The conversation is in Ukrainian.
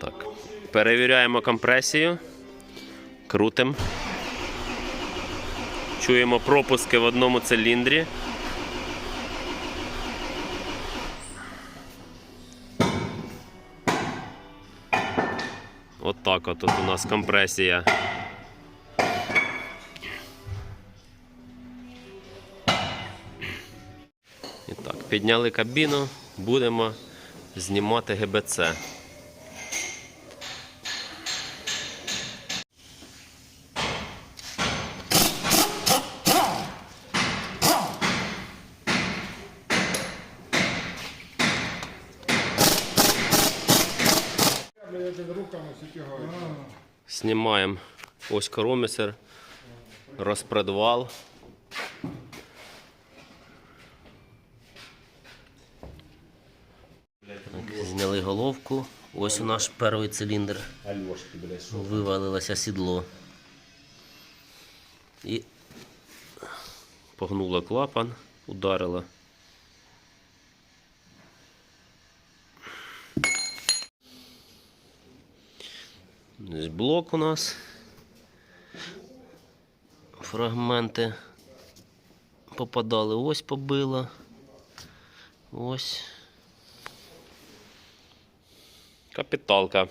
Так. Перевіряємо компресію. Крутим. Чуємо пропуски в одному циліндрі. От так от тут у нас компресія. І так, підняли кабіну, будемо знімати ГБЦ. Знімаємо ось коромісер, розпредвал. Зняли головку. Ось у наш перший циліндр. Вивалилося сідло. І погнуло клапан, ударило. Ось блок у нас. Фрагменти попадали, ось побило. Ось. Капіталка.